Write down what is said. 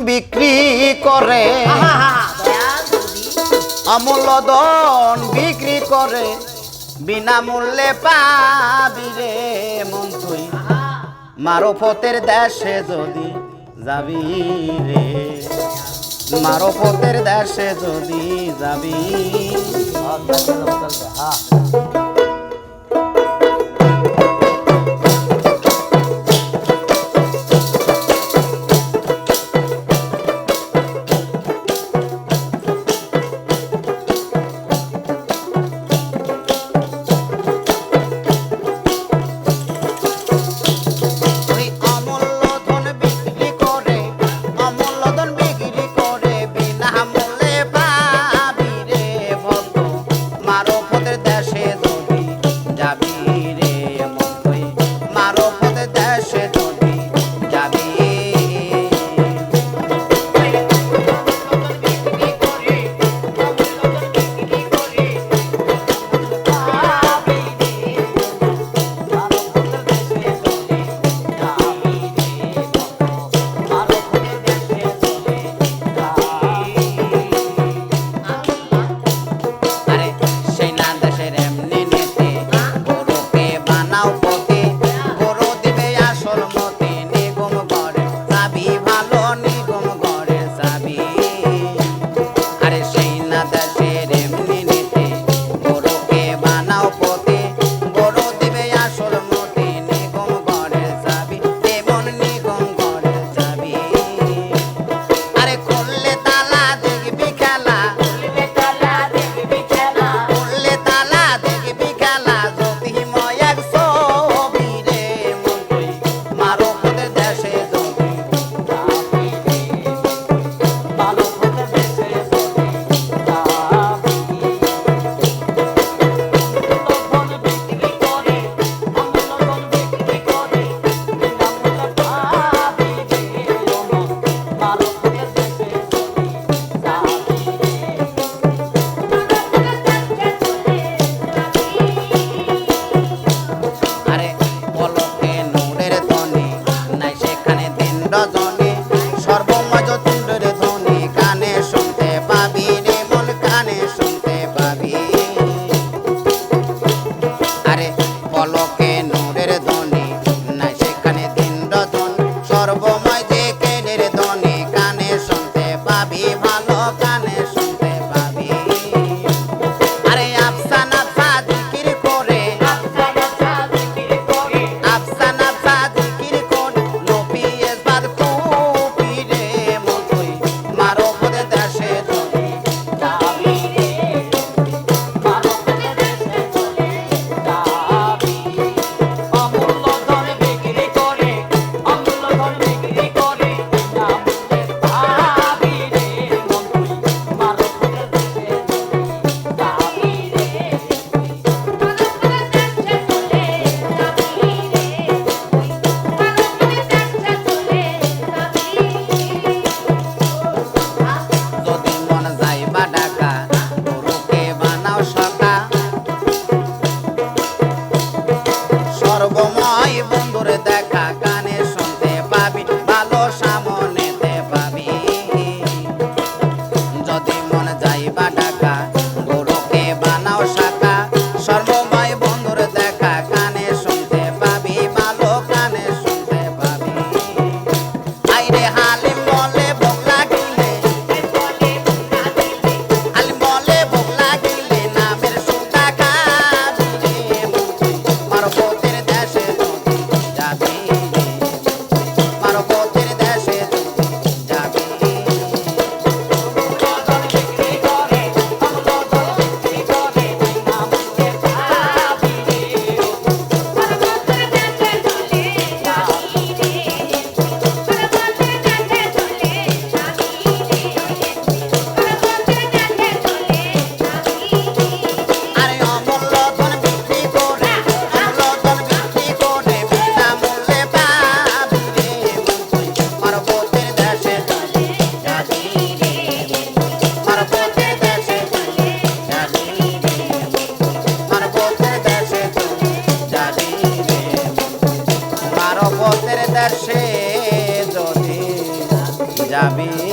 বিক্রি করে। অমূল্যদন বিক্রি করে। বিনামূল্যে পাবি রে মন্ত্রী মারফতের দেশে যদি যাবি রে। মারফতের দেশে যদি যাবি। be my love. দেশে যদি যাবি